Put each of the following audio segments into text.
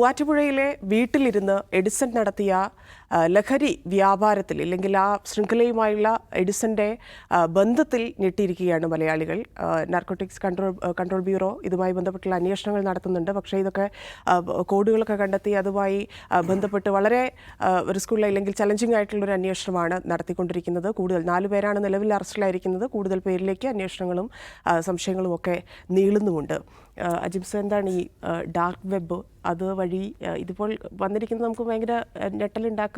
മൂവാറ്റുപുഴയിലെ വീട്ടിലിരുന്ന് എഡിസൺ നടത്തിയ ലഹരി വ്യാപാരത്തിൽ അല്ലെങ്കിൽ ആ ശൃംഖലയുമായുള്ള എഡിസന്റെ ബന്ധത്തിൽ ഞെട്ടിയിരിക്കുകയാണ് മലയാളികൾ. നാർക്കോട്ടിക്സ് കൺട്രോൾ കൺട്രോൾ ബ്യൂറോ ഇതുമായി ബന്ധപ്പെട്ടുള്ള അന്വേഷണങ്ങൾ നടത്തുന്നുണ്ട്. പക്ഷേ ഇതൊക്കെ കോഡുകളൊക്കെ കണ്ടെത്തി അതുമായി ബന്ധപ്പെട്ട് വളരെ റിസ്ക്കുള്ള അല്ലെങ്കിൽ ചലഞ്ചിങ് ആയിട്ടുള്ള ഒരു അന്വേഷണമാണ് നടത്തിക്കൊണ്ടിരിക്കുന്നത്. കൂടുതൽ നാല് പേരാണ് നിലവിൽ അറസ്റ്റിലായിരിക്കുന്നത്. കൂടുതൽ പേരിലേക്ക് അന്വേഷണങ്ങളും സംശയങ്ങളും ഒക്കെ നീളുന്നുമുണ്ട്. അജിംസ് എന്താണ് ഈ ഡാർക്ക് വെബ് അതുവഴി ഇതിപ്പോൾ വന്നിരിക്കുന്നത് നമുക്ക് ഭയങ്കര ആ,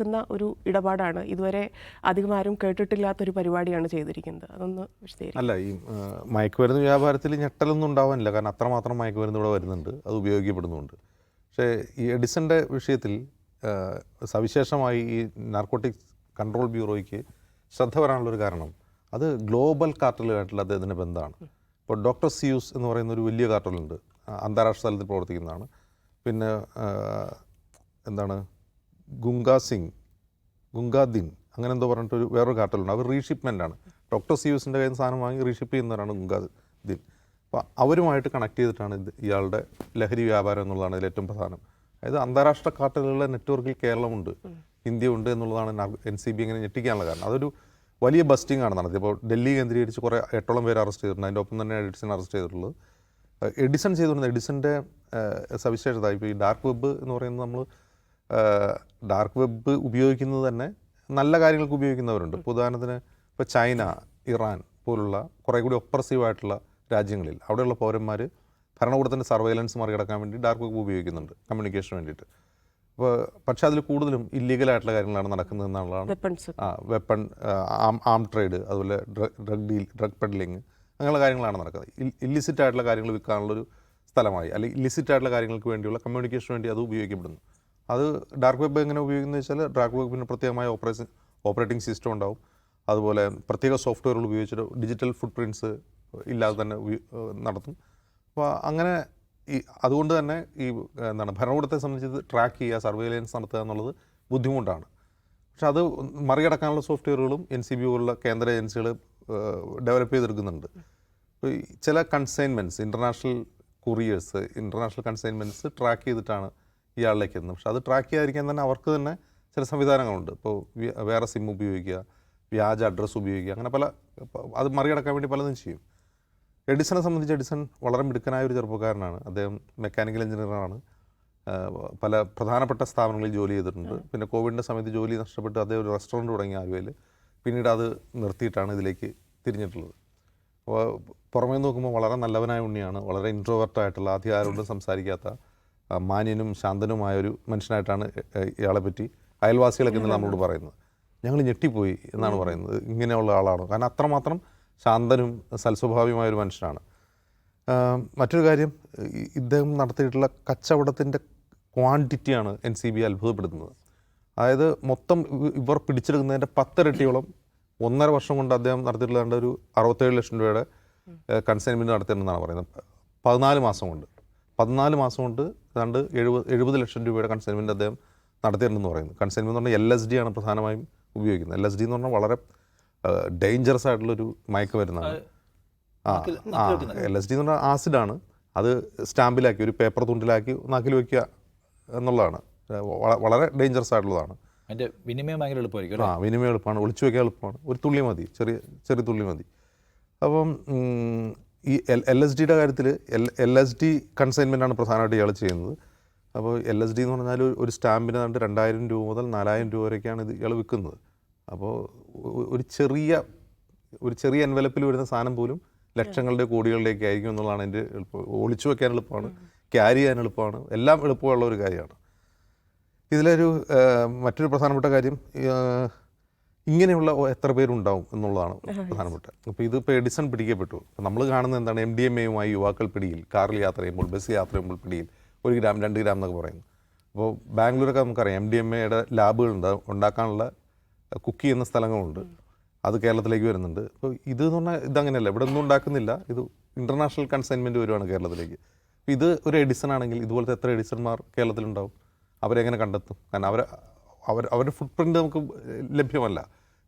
ഞെട്ടലുണ്ടാക്കുന്ന ഒരു ഇടപാടാണ്. ഇതുവരെ അധികം ആരും കേട്ടിട്ടില്ലാത്തൊരു പരിപാടിയാണ് ചെയ്തിരിക്കുന്നത്. അതൊന്ന് അല്ല ഈ മയക്കുമരുന്ന് വ്യാപാരത്തിൽ ഞെട്ടലൊന്നും ഉണ്ടാവാനില്ല. കാരണം അത്രമാത്രം മയക്കുമരുന്ന് ഇവിടെ വരുന്നുണ്ട്. അത് ഉപയോഗിക്കപ്പെടുന്നുണ്ട്. പക്ഷേ ഈ എഡിസന്റെ വിഷയത്തിൽ സവിശേഷമായി ഈ നാർക്കോട്ടിക്സ് കൺട്രോൾ ബ്യൂറോയ്ക്ക് ശ്രദ്ധ വരാനുള്ളൊരു കാരണം അത് ഗ്ലോബൽ കാർട്ടലുമായിട്ടുള്ള അദ്ദേഹത്തിന്റെ ബന്ധമാണ്. ഇപ്പോൾ ഡോക്ടർ സിയൂസ് എന്ന് പറയുന്ന ഒരു വലിയ കാർട്ടലുണ്ട്. അന്താരാഷ്ട്ര തലത്തിൽ പ്രവർത്തിക്കുന്നതാണ്. പിന്നെ എന്താണ്? ഗുങ്കാ സിംഗ് ഗുങ്കാദിൻ അങ്ങനെ എന്തോ പറഞ്ഞിട്ടൊരു വേറൊരു കാർട്ടലുണ്ട് അവർ റീഷിപ്മെന്റ് ആണ് ഡോക്ടർ സിയൂസിന്റെ കയ്യിൽ സാധനം വാങ്ങി റീഷിപ്പ് ചെയ്യുന്നവരാണ് ഗുങ്കാദിൻ അപ്പോൾ അവരുമായിട്ട് കണക്ട് ചെയ്തിട്ടാണ് ഇത് ഇയാളുടെ ലഹരി വ്യാപാരം എന്നുള്ളതാണ് ഇതിൽ ഏറ്റവും പ്രധാനം. അതായത് അന്താരാഷ്ട്ര കാർട്ടലുകളുടെ നെറ്റ്വർക്കിൽ കേരളമുണ്ട് ഇന്ത്യ ഉണ്ട് എന്നുള്ളതാണ് എൻ സി ബി ഇങ്ങനെ ഞെട്ടിക്കാനുള്ള കാരണം. അതൊരു വലിയ ബസ്റ്റിംഗ് ആണ് നടത്തിയത്. ഇപ്പോൾ ഡൽഹി കേന്ദ്രീകരിച്ച് കുറേ എട്ടോളം പേര് അറസ്റ്റ് ചെയ്തിട്ടുണ്ട്. അതിന്റെ ഒപ്പം തന്നെ എഡിസൺ അറസ്റ്റ് ചെയ്തിട്ടുള്ളത്. എഡിസൺ ചെയ്തുകൊണ്ടിരുന്ന എഡിസന്റെ സവിശേഷത ഇപ്പോൾ ഈ ഡാർക്ക് വെബ് എന്ന് പറയുന്നത് നമ്മൾ ഡാർക്ക് വെബ് ഉപയോഗിക്കുന്നത് തന്നെ നല്ല കാര്യങ്ങൾക്ക് ഉപയോഗിക്കുന്നവരുണ്ട്. ഇപ്പോൾ ഉദാഹരണത്തിന് ഇപ്പോൾ ചൈന ഇറാൻ പോലുള്ള കുറേ കൂടി ഒപ്രസീവായിട്ടുള്ള രാജ്യങ്ങളിൽ അവിടെയുള്ള പൗരന്മാർ ഭരണകൂടത്തിന്റെ സർവൈലൻസ് മറികടക്കാൻ വേണ്ടി ഡാർക്ക് വെബ് ഉപയോഗിക്കുന്നുണ്ട് കമ്മ്യൂണിക്കേഷന് വേണ്ടിയിട്ട്. അപ്പോൾ പക്ഷേ അതിൽ കൂടുതലും ഇല്ലീഗലായിട്ടുള്ള കാര്യങ്ങളാണ് നടക്കുന്നത് എന്നുള്ളതാണ്. ആ വെപ്പൺ ആം ആം ട്രേഡ് അതുപോലെ ഡ്രഗ് ഡീൽ ഡ്രഗ് പെഡ്ലിങ് അങ്ങനെയുള്ള കാര്യങ്ങളാണ് നടക്കുന്നത്. ഇല്ലിസിറ്റ് ആയിട്ടുള്ള കാര്യങ്ങൾ വിൽക്കാനുള്ളൊരു സ്ഥലമായി അല്ലെങ്കിൽ ഇല്ലിസിറ്റ് ആയിട്ടുള്ള കാര്യങ്ങൾക്ക് വേണ്ടിയുള്ള കമ്മ്യൂണിക്കേഷന് വേണ്ടി അത് ഉപയോഗിക്കപ്പെടുന്നു. അത് ഡാർക്ക് വെബ് എങ്ങനെ ഉപയോഗിക്കുന്നത് വെച്ചാൽ ഡാർക്ക് വെബിന് പ്രത്യേകമായ ഓപ്പറേഷൻ ഓപ്പറേറ്റിംഗ് സിസ്റ്റം ഉണ്ടാവും. അതുപോലെ പ്രത്യേക സോഫ്റ്റ്വെയറുകൾ ഉപയോഗിച്ചിട്ട് ഡിജിറ്റൽ ഫുട് പ്രിന്റ്സ് ഇല്ലാതെ തന്നെ നടത്തും. അപ്പോൾ അങ്ങനെ ഈ അതുകൊണ്ട് തന്നെ ഈ എന്താണ് ഭരണകൂടത്തെ സംബന്ധിച്ച് ട്രാക്ക് ചെയ്യുക സർവൈലൻസ് നടത്തുക എന്നുള്ളത് ബുദ്ധിമുട്ടാണ്. പക്ഷെ അത് മറികടക്കാനുള്ള സോഫ്റ്റ്വെയറുകളും എൻ സി ബി പോലുള്ള കേന്ദ്ര ഏജൻസികൾ ഡെവലപ്പ് ചെയ്തെടുക്കുന്നുണ്ട്. ചില consignments international couriers international consignments track ചെയ്തിട്ടാണ് ഇയാളിലേക്ക് എത്തുന്നത്. പക്ഷെ അത് ട്രാക്ക് ചെയ്യാതിരിക്കാൻ തന്നെ അവർക്ക് തന്നെ ചില സംവിധാനങ്ങളുണ്ട്. ഇപ്പോൾ വേറെ സിം ഉപയോഗിക്കുക വ്യാജ അഡ്രസ്സ് ഉപയോഗിക്കുക അങ്ങനെ പല അത് മറികടക്കാൻ വേണ്ടി പലതും ചെയ്യും. എഡിസനെ സംബന്ധിച്ച് എഡിസൺ വളരെ മിടുക്കനായ ഒരു ചെറുപ്പക്കാരനാണ്. അദ്ദേഹം മെക്കാനിക്കൽ എഞ്ചിനീയറാണ് പല പ്രധാനപ്പെട്ട സ്ഥാപനങ്ങളിൽ ജോലി ചെയ്തിട്ടുണ്ട്. പിന്നെ കോവിഡിന്റെ സമയത്ത് ജോലി നഷ്ടപ്പെട്ട് അദ്ദേഹം ഒരു റെസ്റ്റോറന്റ് തുടങ്ങി ആലുവയിൽ. പിന്നീട് അത് നിർത്തിയിട്ടാണ് ഇതിലേക്ക് തിരിഞ്ഞിട്ടുള്ളത്. അപ്പോൾ പുറമേ നോക്കുമ്പോൾ വളരെ നല്ലവനായ ഉണ്ണിയാണ്. വളരെ ഇൻട്രോവേർട്ടായിട്ടുള്ള ആദ്യം ആരോടും സംസാരിക്കാത്ത മാന്യനും ശാന്തനുമായ ഒരു മനുഷ്യനായിട്ടാണ് ഇയാളെ പറ്റി അയൽവാസികളൊക്കെ ഇന്നലെ നമ്മളോട് പറയുന്നത്. ഞങ്ങൾ ഞെട്ടിപ്പോയി എന്നാണ് പറയുന്നത്. ഇങ്ങനെയുള്ള ആളാണ്? കാരണം അത്രമാത്രം ശാന്തനും സൽസ്വഭാവിയുമായ ഒരു മനുഷ്യനാണ്. മറ്റൊരു കാര്യം ഇദ്ദേഹം നടത്തിയിട്ടുള്ള കച്ചവടത്തിന്റെ ക്വാണ്ടിറ്റിയാണ് എൻ സി ബി അത്ഭുതപ്പെടുത്തുന്നത്. അതായത് മൊത്തം ഇവ- ഇവർ പിടിച്ചെടുക്കുന്നതിന്റെ പത്തിരട്ടിയോളം ഒന്നര വർഷം കൊണ്ട് അദ്ദേഹം നടത്തിയിട്ടുള്ള ഒരു അറുപത്തേഴ് ലക്ഷം രൂപയുടെ കൺസൈൻമെന്റ് നടത്തിയിട്ടുണ്ടെന്നാണ് പറയുന്നത്. പതിനാല് മാസം കൊണ്ട്. പതിനാല് മാസം കൊണ്ട് ഏതാണ്ട് എഴുപത് എഴുപത് ലക്ഷം രൂപയുടെ കൺസൈൻമെന്റ് അദ്ദേഹം നടത്തിയിട്ടുണ്ടെന്ന് പറയുന്നു. കൺസൈൻമെന്റ് എന്ന് പറഞ്ഞാൽ എൽ എസ് ഡി ആണ് പ്രധാനമായും ഉപയോഗിക്കുന്നത്. എൽ എസ് ഡി എന്ന് പറഞ്ഞാൽ വളരെ ഡേഞ്ചറസ് ആയിട്ടുള്ളൊരു മയക്കുമരുന്നാണ് ആ ആ എൽ എസ് ഡി എന്ന് പറഞ്ഞാൽ ആസിഡാണ് അത് സ്റ്റാമ്പിലാക്കി ഒരു പേപ്പർ തുണ്ടിലാക്കി നാക്കിൽ വയ്ക്കുക എന്നുള്ളതാണ്. വളരെ ഡേഞ്ചറസ് ആയിട്ടുള്ളതാണ്. അതിന്റെ വിനിമയം ഭയങ്കര എളുപ്പമായിരിക്കും ആ വിനിമയം എളുപ്പമാണ്. ഒളിച്ചു വയ്ക്കാൻ എളുപ്പമാണ്. ഒരു തുള്ളി മതി. ചെറിയ ചെറിയ തുള്ളി മതി. അപ്പം ഈ എൽ എൽ എസ് ഡിയുടെ കാര്യത്തിൽ L L S D consignment ആണ് പ്രധാനമായിട്ട് ഇയാൾ ചെയ്യുന്നത്. അപ്പോൾ എൽ എസ് ഡി എന്ന് പറഞ്ഞാൽ ഒരു- സ്റ്റാമ്പിന് കണ്ട് രണ്ടായിരം രൂപ മുതൽ നാലായിരം രൂപ വരെയൊക്കെയാണ് ഇത് ഇയാൾ വിൽക്കുന്നത്. അപ്പോൾ ഒരു ചെറിയ ഒരു ചെറിയ എൻവലപ്പിൽ വരുന്ന സാധനം പോലും ലക്ഷങ്ങളുടെ കോടികളിലേക്ക് ആയിരിക്കും എന്നുള്ളതാണ് എന്റെ എളുപ്പം. ഒളിച്ചു വെക്കാൻ എളുപ്പമാണ് ക്യാരി ചെയ്യാൻ എളുപ്പമാണ് എല്ലാം എളുപ്പമുള്ള ഒരു കാര്യമാണ്. ഇതിലൊരു മറ്റൊരു പ്രധാനപ്പെട്ട കാര്യം ഇങ്ങനെയുള്ള എത്ര പേരുണ്ടാവും എന്നുള്ളതാണ് പ്രധാനപ്പെട്ട. അപ്പോൾ ഇതിപ്പോൾ എഡിസൺ പിടിക്കപ്പെട്ടു. നമ്മൾ കാണുന്നത് എന്താണ്? എം ഡി എം എയുമായി യുവാക്കൾ പിടിയിൽ കാറിൽ യാത്ര ചെയ്യുമ്പോൾ ബസ് യാത്ര ചെയ്യുമ്പോൾ പിടിയിൽ ഒരു ഗ്രാം രണ്ട് ഗ്രാം എന്നൊക്കെ പറയുന്നു അപ്പോൾ ബാംഗ്ലൂരൊക്കെ നമുക്കറിയാം എം ഡി എം എയുടെ ലാബുകളുണ്ട്. ഉണ്ടാക്കാനുള്ള കുക്ക് ചെയ്യുന്ന സ്ഥലങ്ങളുണ്ട്. അത് കേരളത്തിലേക്ക് വരുന്നുണ്ട്. അപ്പോൾ ഇത് എന്ന് പറഞ്ഞാൽ ഇതങ്ങനെയല്ല. ഇവിടെ ഒന്നും ഉണ്ടാക്കുന്നില്ല. ഇത് ഇന്റർനാഷണൽ കൺസൈൻമെന്റ് വരുവാണ് കേരളത്തിലേക്ക്. ഇത് ഒരു എഡിസൺ ആണെങ്കിൽ ഇതുപോലത്തെ എത്ര എഡിസൺമാർ കേരളത്തിലുണ്ടാവും? അവരെങ്ങനെ കണ്ടെത്തും? കാരണം അവർ അവർ അവരുടെ ഫുട് പ്രിന്റ് നമുക്ക് ലഭ്യമല്ല.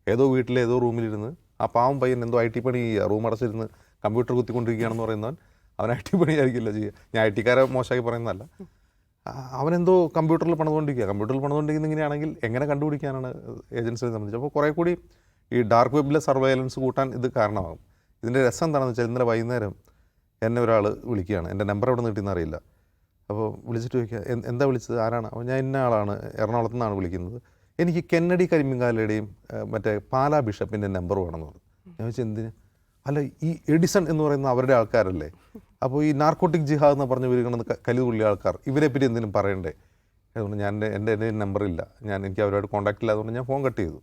ഏതോ വീട്ടിലെ ഏതോ റൂമിലിരുന്ന് ആ പാവം പയ്യൻ എന്തോ ഐ ടി പണി ചെയ്യുക റൂം അടച്ചിരുന്ന് കമ്പ്യൂട്ടർ കുത്തിക്കൊണ്ടിരിക്കുകയാണെന്ന് പറയുന്നവൻ അവൻ ഐ ടി പണി ആയിരിക്കില്ല ചെയ്യുക. ഞാൻ ഐ ടിക്കാരെ മോശമായി പറയുന്നതല്ല. അവനെന്തോ കമ്പ്യൂട്ടറിൽ പണിതുകൊണ്ടിരിക്കുക. കമ്പ്യൂട്ടറിൽ പണിതുകൊണ്ടിരിക്കുന്ന ഇങ്ങനെയാണെങ്കിൽ എങ്ങനെ കണ്ടുപിടിക്കാനാണ് ഏജൻസിനെ സംബന്ധിച്ച്? അപ്പോൾ കുറേ കൂടി ഈ ഡാർക്ക് വെബിലെ സർവൈലൻസ് കൂട്ടാൻ ഇത് കാരണമാകും. ഇതിന്റെ രസം എന്താണെന്ന് വെച്ചാൽ ഇന്നലെ വൈകുന്നേരം എന്നെ ഒരാൾ വിളിക്കുകയാണ്. എന്റെ നമ്പർ എവിടെ നിന്ന് കിട്ടിയെന്ന് അറിയില്ല. അപ്പോൾ വിളിച്ചിട്ട് ചോദിക്കുക "എന്ത്- വിളിച്ചത്? ആരാണ്? അപ്പോൾ ഞാൻ ഇന്ന ആളാണ് എറണാകുളത്ത് നിന്നാണ് വിളിക്കുന്നത്. എനിക്ക് കെന്നഡി കരിമ്പിങ്കാലയുടെയും മറ്റേ പാലാ ബിഷപ്പിന്റെ നമ്പർ വേണമെന്ന് പറഞ്ഞു. ഞാൻ വെച്ചാൽ എന്തിന്? അല്ല ഈ എഡിസൺ എന്ന് പറയുന്ന അവരുടെ ആൾക്കാരല്ലേ. അപ്പോൾ ഈ നാർക്കോട്ടിക് ജിഹാദ് എന്ന് പറഞ്ഞ് വരികണമെന്ന് കലിതുള്ളിയ ആൾക്കാർ ഇവരെ പറ്റി എന്തിനും പറയണ്ടേ? അതുകൊണ്ട് ഞാൻ എന്റെ എന്റെ നമ്പറില്ല ഞാൻ എനിക്ക് അവരോട് കോൺടാക്ട് അതുകൊണ്ട് ഞാൻ ഫോൺ കട്ട് ചെയ്തു.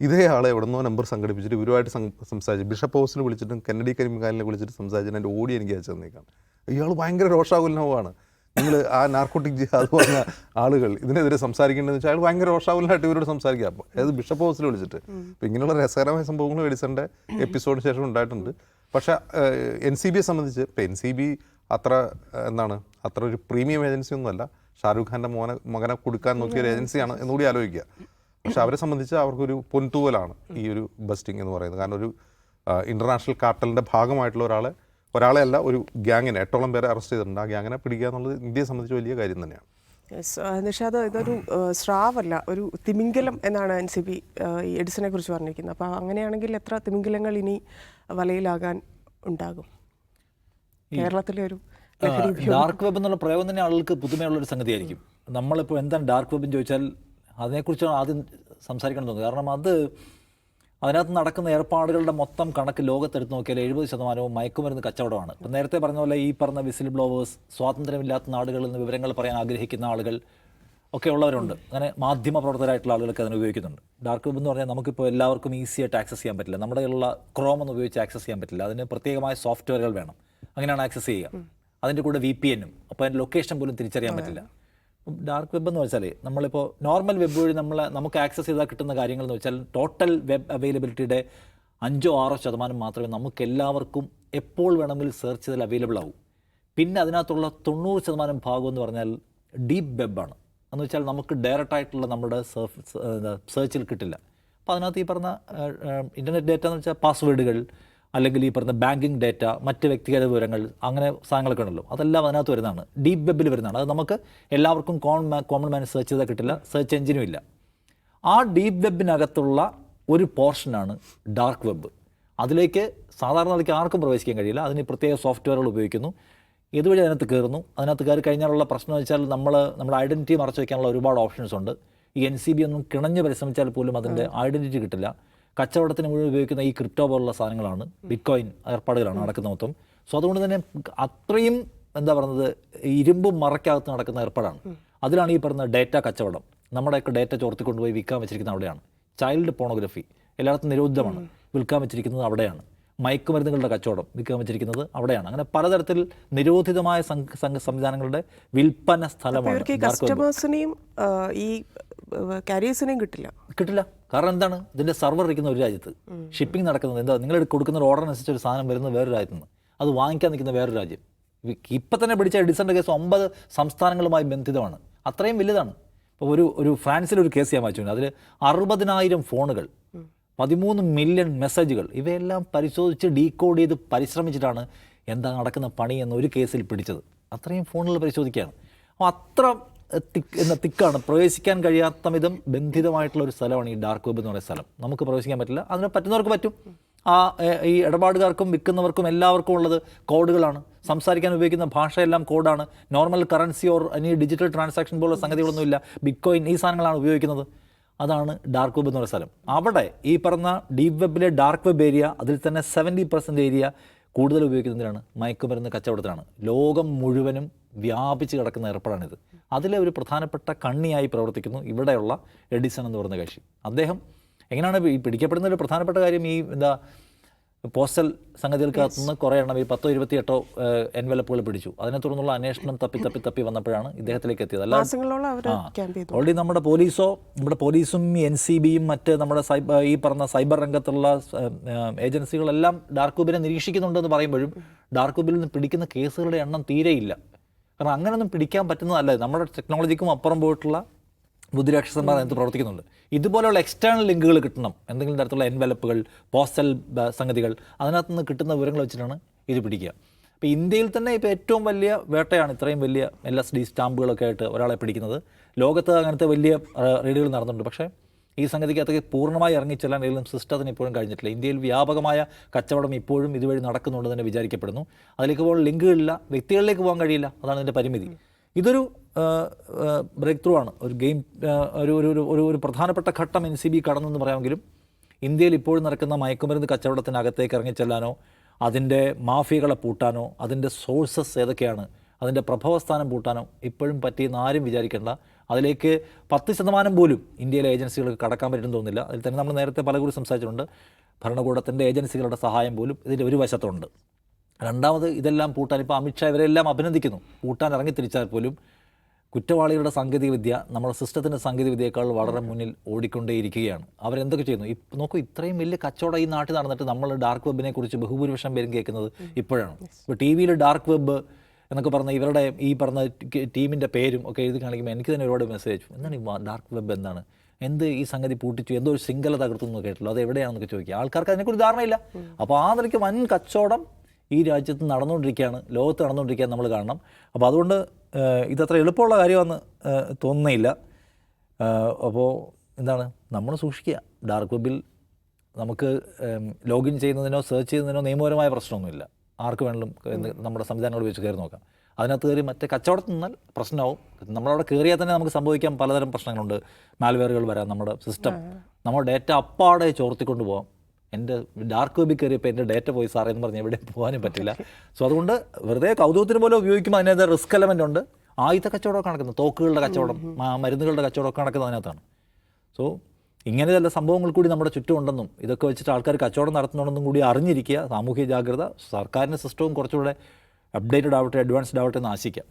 ഇതേ ആളെ എവിടുന്നോ നമ്പർ സംഘടിപ്പിച്ചിട്ട് ഇവരുമായിട്ട് സംസാരിച്ച് സംസാരിച്ചു ബിഷപ്പ് ഹൗസിൽ വിളിച്ചിട്ടും കെന്നഡി കരിമിക്കാലിനെ വിളിച്ചിട്ട് സംസാരിച്ചിട്ട് എന്റെ ഓടി എനിക്ക് അയച്ചു തന്നേക്കാണ്. ഇയാൾ ഭയങ്കര രോഷാകുലനവുമാണ് നിങ്ങൾ ആ നാർക്കോട്ടിക് ജിഹാദ് പറഞ്ഞ ആളുകൾ ഇതിനെതിരെ സംസാരിക്കേണ്ടതെന്ന് വെച്ചാൽ അയാൾ ഭയങ്കര രോഷാകുലനായിട്ട് ഇവരോട് സംസാരിക്കുക. അപ്പോൾ അതായത് ബിഷപ്പ് ഹൗസിൽ വിളിച്ചിട്ട്. അപ്പോൾ ഇങ്ങനെയുള്ള രസകരമായ സംഭവങ്ങൾ എഡിസന്റെ എപ്പിസോഡിന് ശേഷം ഉണ്ടായിട്ടുണ്ട്. പക്ഷേ എൻ സി ബിയെ സംബന്ധിച്ച് ഇപ്പോൾ എൻ സി ബി അത്ര എന്താണ് അത്ര ഒരു പ്രീമിയം ഏജൻസി ഒന്നുമല്ല ഷാരൂഖ് ഖാന്റെ മോനെ മകനെ കൊടുക്കാൻ നോക്കിയ ഒരു ഏജൻസിയാണ് എന്നുകൂടി ആലോചിക്കുക. പക്ഷെ അവരെ സംബന്ധിച്ച് അവർക്കൊരു പൊൻതൂവലാണ് ഈ ഒരു ബസ്റ്റിംഗ് എന്ന് പറയുന്നത്. കാരണം ഒരു ഇന്റർനാഷണൽ കാർട്ടലിന്റെ ഭാഗമായിട്ടുള്ള ഒരാളെ ഒരാളെ അല്ല ഒരു ഗ്യാങ്ങിനെ എട്ടോളം പേരെ അറസ്റ്റ് ചെയ്തിട്ടുണ്ട്. ആ ഗ്യാങ്ങിനെ പിടിക്കുക എന്നുള്ളത് ഇന്ത്യയെ സംബന്ധിച്ച് വലിയ കാര്യം തന്നെയാണ്. യെസ് നിഷാദ് ഇതൊരു സ്രാവല്ല ഒരു തിമിംഗലം എന്നാണ് എൻ സി ബി ഈ എഡിസനെ കുറിച്ച് പറഞ്ഞിരിക്കുന്നത്. അപ്പോൾ അങ്ങനെയാണെങ്കിൽ എത്ര തിമിംഗലങ്ങൾ ഇനി വലയിലാകാൻ ഉണ്ടാകും? കേരളത്തിലെ ഒരു ഡാർക്ക് വെബ് എന്നുള്ള പ്രയോഗം തന്നെ ആളുകൾക്ക് പുതുമയുള്ള ഒരു സംഗതിയായിരിക്കും. നമ്മളിപ്പോൾ എന്താണ് ഡാർക്ക് വെബ് എന്ന് ചോദിച്ചാൽ അതിനെക്കുറിച്ചാണ് ആദ്യം സംസാരിക്കണം തോന്നുന്നത് കാരണം അത് അതിനകത്ത് നടക്കുന്ന ഏർപ്പാടുകളുടെ മൊത്തം കണക്ക് ലോകത്തെടുത്ത് നോക്കിയാൽ എഴുപത് ശതമാനവും മയക്കുമരുന്ന് കച്ചവടമാണ്. ഇപ്പം നേരത്തെ പറഞ്ഞ പോലെ ഈ പറഞ്ഞ വിസിൽ ബ്ലോവേഴ്സ് സ്വാതന്ത്ര്യമില്ലാത്ത നാടുകളിൽ നിന്ന് വിവരങ്ങൾ പറയാൻ ആഗ്രഹിക്കുന്ന ആളുകൾ ഒക്കെ ഉള്ളവരുണ്ട്. അങ്ങനെ മാധ്യമ പ്രവർത്തകരായിട്ടുള്ള ആളുകളൊക്കെ അതിനെ ഉപയോഗിക്കുന്നുണ്ട്. ഡാർക്ക് വെബ് എന്ന് പറഞ്ഞാൽ നമുക്കിപ്പോൾ എല്ലാവർക്കും ഈസി ആയിട്ട് ആക്സസ് ചെയ്യാൻ പറ്റില്ല. നമ്മുടെ ഉള്ള ക്രോം ഒന്നും ഉപയോഗിച്ച് ആക്സസ് ചെയ്യാൻ പറ്റില്ല. അതിന് പ്രത്യേകമായ സോഫ്റ്റ്വെയറുകൾ വേണം. അങ്ങനെയാണ് ആക്സസ് ചെയ്യുക. അതിന്റെ കൂടെ വി പി എന്നും അപ്പോൾ അതിന്റെ ലൊക്കേഷൻ പോലും തിരിച്ചറിയാൻ പറ്റില്ല. ഡാർക്ക് വെബ് എന്ന് വെച്ചാൽ നമ്മളിപ്പോൾ നോർമൽ വെബ് വഴി നമ്മൾ നമുക്ക് ആക്സസ് ചെയ്താൽ കിട്ടുന്ന കാര്യങ്ങൾ എന്ന് വെച്ചാൽ ടോട്ടൽ വെബ് അവൈലബിലിറ്റിയുടെ അഞ്ചോ ആറോ ശതമാനം മാത്രമേ നമുക്ക് എല്ലാവർക്കും എപ്പോൾ വേണമെങ്കിലും സെർച്ച് ചെയ്താൽ അവൈലബിൾ ആവും. പിന്നെ അതിനകത്തുള്ള തൊണ്ണൂറ് ശതമാനം ഭാഗം എന്ന് പറഞ്ഞാൽ ഡീപ്പ് വെബാണ് എന്ന് വെച്ചാൽ നമുക്ക് ഡയറക്റ്റ് ആയിട്ടുള്ള നമ്മുടെ സെർച്ചിൽ കിട്ടില്ല. അപ്പോൾ അതിനകത്ത് ഈ പറഞ്ഞ ഇന്റർനെറ്റ് ഡേറ്റ എന്ന് വെച്ചാൽ പാസ്വേഡുകൾ അല്ലെങ്കിൽ ഈ പറഞ്ഞ ബാങ്കിങ് ഡേറ്റ മറ്റ് വ്യക്തിഗത വിവരങ്ങൾ അങ്ങനെ സാധനങ്ങളൊക്കെ ഉണ്ടല്ലോ. അതെല്ലാം അതിനകത്ത് വരുന്നതാണ്. ഡീപ്പ് വെബിൽ വരുന്നതാണ്. അത് നമുക്ക് എല്ലാവർക്കും കോമൺ കോമൺ മാൻ സെർച്ച് ചെയ്താൽ കിട്ടില്ല. സെർച്ച് എഞ്ചിനും ഇല്ല. ആ ഡീപ്പ് വെബിനകത്തുള്ള ഒരു പോർഷനാണ് ഡാർക്ക് വെബ് അതിലേക്ക് സാധാരണ നിലയ്ക്ക് ആർക്കും പ്രവേശിക്കാൻ കഴിയില്ല. അതിന് പ്രത്യേക സോഫ്റ്റ്വെയറുകൾ ഉപയോഗിക്കുന്നു. ഇതുവഴി അതിനകത്ത് കയറുന്നു. അതിനകത്ത് കയറി കഴിഞ്ഞാലുള്ള പ്രശ്നം വെച്ചാൽ നമ്മൾ നമ്മുടെ ഐഡന്റിറ്റി മറച്ചു വയ്ക്കാനുള്ള ഒരുപാട് ഓപ്ഷൻസ് ഉണ്ട്. ഈ എൻ സി ബി ഒന്നും കിണഞ്ഞ് പരിശ്രമിച്ചാൽ പോലും അതിന്റെ ഐഡന്റിറ്റി കിട്ടില്ല. കച്ചവടത്തിന് മുഴുവൻ ഉപയോഗിക്കുന്ന ഈ ക്രിപ്റ്റോ പോലുള്ള സാധനങ്ങളാണ്. ബിറ്റ്കോയിൻ ഏർപ്പാടുകളാണ് നടക്കുന്ന മൊത്തം. സോ അതുകൊണ്ട് തന്നെ അത്രയും എന്താ പറയുന്നത് ഇരുമ്പും മറയ്ക്കകത്ത് നടക്കുന്ന ഏർപ്പാടാണ്. അതിലാണ് ഈ പറയുന്ന ഡേറ്റ കച്ചവടം. നമ്മുടെയൊക്കെ ഡേറ്റ ചോർത്തിക്കൊണ്ടുപോയി വിൽക്കാൻ വെച്ചിരിക്കുന്നത് അവിടെയാണ്. ചൈൽഡ് പോണോഗ്രഫി എല്ലായിടത്തും നിരോധിതമാണ്. വിൽക്കാൻ വെച്ചിരിക്കുന്നത് അവിടെയാണ്. മയക്കുമരുന്നുകളുടെ കച്ചവടം വിൽക്കാൻ വെച്ചിരിക്കുന്നത് അവിടെയാണ്. അങ്ങനെ പലതരത്തിൽ നിരോധിതമായ സംവിധാനങ്ങളുടെ വിൽപ്പന സ്ഥലമാണ് കസ്റ്റമേഴ്സിനെയും ഈ കാരിയേഴ്സിനെയും കിട്ടില്ല? കിട്ടില്ല. കാരണം എന്താണ്? ഇതിന്റെ സർവർ ഇരിക്കുന്ന ഒരു രാജ്യത്ത് ഷിപ്പിംഗ് നടക്കുന്നത് എന്താ? നിങ്ങൾ കൊടുക്കുന്ന ഒരു ഓർഡർ അനുസരിച്ച് ഒരു സാധനം വരുന്നത് വേറൊരു രാജ്യത്ത് നിന്ന്. അത് വാങ്ങിക്കാൻ നിൽക്കുന്ന വേറൊരു രാജ്യം. ഇപ്പം തന്നെ പിടിച്ച എഡിസന്റെ കേസ് ഒമ്പത് സംസ്ഥാനങ്ങളുമായി ബന്ധിതമാണ്. അത്രയും വലുതാണ്. ഇപ്പോൾ ഒരു ഒരു ഫ്രാൻസിൽ ഒരു കേസ് ഞാൻ വായിച്ചു അതിൽ അറുപതിനായിരം ഫോണുകൾ പതിമൂന്ന് മില്യൺ മെസ്സേജുകൾ ഇവയെല്ലാം പരിശോധിച്ച് ഡീകോഡ് ചെയ്ത് പരിശ്രമിച്ചിട്ടാണ് എന്താ നടക്കുന്ന പണി എന്ന ഒരു കേസിൽ പിടിച്ചത്. അത്രയും ഫോണുകൾ പരിശോധിക്കുകയാണ്. അപ്പോൾ അത്ര തിക്ക് എന്ന തിക്കാണ്. പ്രവേശിക്കാൻ കഴിയാത്ത വിധം ബന്ധിതമായിട്ടുള്ള ഒരു സ്ഥലമാണ് ഈ ഡാർക്ക് വെബ് എന്ന് പറയുന്ന സ്ഥലം. നമുക്ക് പ്രവേശിക്കാൻ പറ്റില്ല. അതിന് പറ്റുന്നവർക്ക് പറ്റും. ആ ഈ ഇടപാടുകാർക്കും വിൽക്കുന്നവർക്കും എല്ലാവർക്കും ഉള്ളത് കോഡുകളാണ്. സംസാരിക്കാൻ ഉപയോഗിക്കുന്ന ഭാഷയെല്ലാം കോഡാണ്. നോർമൽ കറൻസി ഓർ ഇനി ഡിജിറ്റൽ ട്രാൻസാക്ഷൻ പോലുള്ള സംഗതികളൊന്നുമില്ല. ബിറ്റ്കോയിൻ ഈ സാധനങ്ങളാണ് ഉപയോഗിക്കുന്നത്. അതാണ് ഡാർക്ക് വെബ് എന്ന് പറയുന്ന സ്ഥലം. അവിടെ ഈ പറഞ്ഞ ഡീപ് വെബിലെ ഡാർക്ക് വെബ് ഏരിയ അതിൽ തന്നെ സെവന്റി പെർസെന്റ് ഏരിയ കൂടുതൽ ഉപയോഗിക്കുന്നതിനാണ് മയക്കുമരുന്ന് കച്ചവടത്തിലാണ്. ലോകം മുഴുവനും വ്യാപിച്ച് കിടക്കുന്ന ഏർപ്പാടാണിത്. അതിലെ ഒരു പ്രധാനപ്പെട്ട കണ്ണിയായി പ്രവർത്തിക്കുന്നു ഇവിടെയുള്ള എഡിസൺ എന്ന് പറയുന്ന കക്ഷി അദ്ദേഹം എങ്ങനെയാണ് ഈ പിടിക്കപ്പെടുന്ന ഒരു പ്രധാനപ്പെട്ട കാര്യം ഈ എന്താ പോസ്റ്റൽ സംഗതികൾക്കകത്ത് നിന്ന് കുറേ എണ്ണം ഈ പത്തോ ഇരുപത്തിയെട്ടോ എൻവലപ്പുകൾ പിടിച്ചു. അതിനെ തുടർന്നുള്ള അന്വേഷണം തപ്പി തപ്പി തപ്പി വന്നപ്പോഴാണ് ഇദ്ദേഹത്തിലേക്ക് എത്തിയത്. അല്ല ഓൾറെഡി നമ്മുടെ പോലീസോ നമ്മുടെ പോലീസും എൻ സി ബിയും മറ്റ് നമ്മുടെ സൈബർ ഈ പറഞ്ഞ സൈബർ രംഗത്തുള്ള ഏജൻസികളെല്ലാം ഡാർക്ക് വെബിനെ നിരീക്ഷിക്കുന്നുണ്ടെന്ന് പറയുമ്പോഴും ഡാർക്ക് വെബിൽ നിന്ന് പിടിക്കുന്ന കേസുകളുടെ എണ്ണം തീരെയില്ല. കാരണം അങ്ങനെയൊന്നും പിടിക്കാൻ പറ്റുന്നതല്ല. നമ്മുടെ ടെക്നോളജിക്കും അപ്പുറം പോയിട്ടുള്ള ബുദ്ധിരാക്ഷസന്മാർ അതിനകത്ത് പ്രവർത്തിക്കുന്നുണ്ട്. ഇതുപോലെയുള്ള എക്സ്റ്റേണൽ ലിങ്കുകൾ കിട്ടണം. എന്തെങ്കിലും തരത്തിലുള്ള എൻവലപ്പുകൾ പോസ്റ്റൽ സംഗതികൾ അതിനകത്ത് നിന്ന് കിട്ടുന്ന വിവരങ്ങൾ വെച്ചിട്ടാണ് ഇത് പിടിക്കുക. ഇപ്പോൾ ഇന്ത്യയിൽ തന്നെ ഇപ്പോൾ ഏറ്റവും വലിയ വേട്ടയാണ് ഇത്രയും വലിയ എൽ എസ് ഡി സ്റ്റാമ്പുകളൊക്കെ ആയിട്ട് ഒരാളെ പിടിക്കുന്നത്. ലോകത്ത് അങ്ങനത്തെ വലിയ റെയ്ഡുകൾ നടന്നിട്ടുണ്ട്. പക്ഷേ ഈ സംഗതിക്കകത്തേക്ക് പൂർണമായി ഇറങ്ങിച്ചെല്ലാൻ ഏതെങ്കിലും സിസ്റ്റത്തിന് ഇപ്പോഴും കഴിഞ്ഞിട്ടില്ല. ഇന്ത്യയിൽ വ്യാപകമായ കച്ചവടം ഇപ്പോഴും ഇതുവഴി നടക്കുന്നുണ്ട് തന്നെ വിചാരിക്കപ്പെടുന്നു. അതിലേക്ക് പോകാൻ ലിങ്കുകളില്ല വ്യക്തികളിലേക്ക് പോകാൻ കഴിയില്ല അതാണ് ഇതിന്റെ പരിമിതി. ഇതൊരു ബ്രേക്ക് ത്രൂ ആണ്. ഒരു ഗെയിം ഒരു ഒരു ഒരു- ഒരു ഒരു പ്രധാനപ്പെട്ട ഘട്ടം എൻ സി ബി കടന്നെന്ന് പറയാമെങ്കിലും ഇന്ത്യയിൽ ഇപ്പോഴും നടക്കുന്ന മയക്കുമരുന്ന് കച്ചവടത്തിനകത്തേക്ക് ഇറങ്ങിച്ചെല്ലാനോ അതിന്റെ മാഫിയകളെ പൂട്ടാനോ അതിന്റെ സോഴ്സസ് ഏതൊക്കെയാണ് അതിന്റെ പ്രഭവസ്ഥാനം പൂട്ടാനോ ഇപ്പോഴും പറ്റിയെന്ന് ആരും വിചാരിക്കേണ്ട അതിലേക്ക് പത്ത് ശതമാനം പോലും ഇന്ത്യയിലെ ഏജൻസികൾക്ക് കടക്കാൻ പറ്റുമെന്ന് തോന്നുന്നില്ല. അതിൽ തന്നെ നമ്മൾ നേരത്തെ പലകുറി സംസാരിച്ചിട്ടുണ്ട്. ഭരണകൂടത്തിന്റെ ഏജൻസികളുടെ സഹായം പോലും ഇതിന്റെ ഒരു വശത്തുണ്ട്. രണ്ടാമത് ഇതെല്ലാം പൂട്ടാൻ ഇപ്പോൾ അമിത്ഷാ ഇവരെല്ലാം അഭിനന്ദിക്കുന്നു. പൂട്ടാൻ ഇറങ്ങി തിരിച്ചാൽ പോലും കുറ്റവാളികളുടെ സാങ്കേതികവിദ്യ നമ്മുടെ സിസ്റ്റത്തിന്റെ സാങ്കേതികവിദ്യയേക്കാൾ വളരെ മുന്നിൽ ഓടിക്കൊണ്ടേയിരിക്കുകയാണ്. അവരെന്തൊക്കെ ചെയ്യുന്നു? ഇപ്പം നോക്കൂ ഇത്രയും വലിയ കച്ചവടം ഈ നാട്ടിൽ നടന്നിട്ട് നമ്മൾ ഡാർക്ക് വെബിനെ കുറിച്ച് ബഹുഭൂരിപക്ഷം പേരും കേൾക്കുന്നത് ഇപ്പോഴാണ്. ഇപ്പോൾ ടി വിയിൽ ഡാർക്ക് വെബ് എന്നൊക്കെ പറഞ്ഞ ഇവരുടെ ഈ പറഞ്ഞ ടീമിന്റെ പേരും ഒക്കെ എഴുതി കാണിക്കുമ്പോൾ എനിക്ക് തന്നെ ഒരുപാട് മെസ്സേജ് എന്താണ് ഈ ഡാർക്ക് വെബ് എന്താണ്? എന്ത് ഈ സംഗതി പൂട്ടിച്ചു? എന്തോ ഒരു സിംഗല തകർത്തു എന്ന് കേട്ടല്ലോ അത് എവിടെയാണെന്നൊക്കെ ചോദിക്കുക. ആൾക്കാർക്ക് അതിനെക്കുറിച്ച് ധാരണയില്ല. അപ്പോൾ ആ നിലയ്ക്ക് വൻ കച്ചവടം ഈ രാജ്യത്ത് നടന്നുകൊണ്ടിരിക്കുകയാണ്. ലോകത്ത് നടന്നുകൊണ്ടിരിക്കുകയാണ് നമ്മൾ കാണണം. അപ്പോൾ അതുകൊണ്ട് ഇതത്ര എളുപ്പമുള്ള കാര്യമെന്ന് തോന്നുന്നില്ല. അപ്പോൾ എന്താണ്? നമ്മൾ സൂക്ഷിക്കുക. ഡാർക്ക് വെബിൽ നമുക്ക് ലോഗിൻ ചെയ്യുന്നതിനോ സെർച്ച് ചെയ്യുന്നതിനോ നിയമപരമായ പ്രശ്നമൊന്നുമില്ല. ആർക്ക് വേണമെങ്കിലും നമ്മുടെ സംവിധാനങ്ങൾ ഉപയോഗിച്ച് കയറി നോക്കാം. അതിനകത്ത് കയറി മറ്റേ കച്ചവടത്തിൽ നിന്നാൽ പ്രശ്നമാവും. നമ്മളവിടെ കയറിയാൽ തന്നെ നമുക്ക് സംഭവിക്കാൻ പലതരം പ്രശ്നങ്ങളുണ്ട്. മാൽവെയറുകൾ വരാം നമ്മുടെ സിസ്റ്റം നമ്മുടെ ഡേറ്റ അപ്പാടെ ചോർത്തിക്കൊണ്ട് പോകാം എന്റെ ഡാർക്ക് വെബിൽ കയറിയപ്പോൾ എന്റെ ഡേറ്റ പോയി സാറേ എന്ന് പറഞ്ഞ് എവിടെ പോകാനും പറ്റില്ല. സോ അതുകൊണ്ട് വെറുതെ കൗതുകത്തിന് പോലെ ഉപയോഗിക്കുമ്പോൾ അതിനകത്ത് റിസ്ക് എലമെന്റ് ഉണ്ട്. ആയുധ കച്ചവടമൊക്കെ നടക്കുന്നത് തോക്കുകളുടെ കച്ചവടം മരുന്നുകളുടെ കച്ചവടമൊക്കെ നടക്കുന്നത് അതിനകത്താണ്. സോ ഇങ്ങനെ ചില സംഭവങ്ങൾ കൂടി നമ്മുടെ ചുറ്റും ഉണ്ടെന്നും ഇതൊക്കെ വെച്ചിട്ട് ആൾക്കാർ കച്ചവടം നടത്തുന്നുണ്ടെന്നും കൂടി അറിഞ്ഞിരിക്കുക. സാമൂഹിക ജാഗ്രത സർക്കാരിന്റെ സിസ്റ്റവും കുറച്ചുകൂടെ അപ്ഡേറ്റഡ് ആവട്ടെ അഡ്വാൻസ്ഡ് ആവട്ടെ എന്ന് ആശിക്കാം.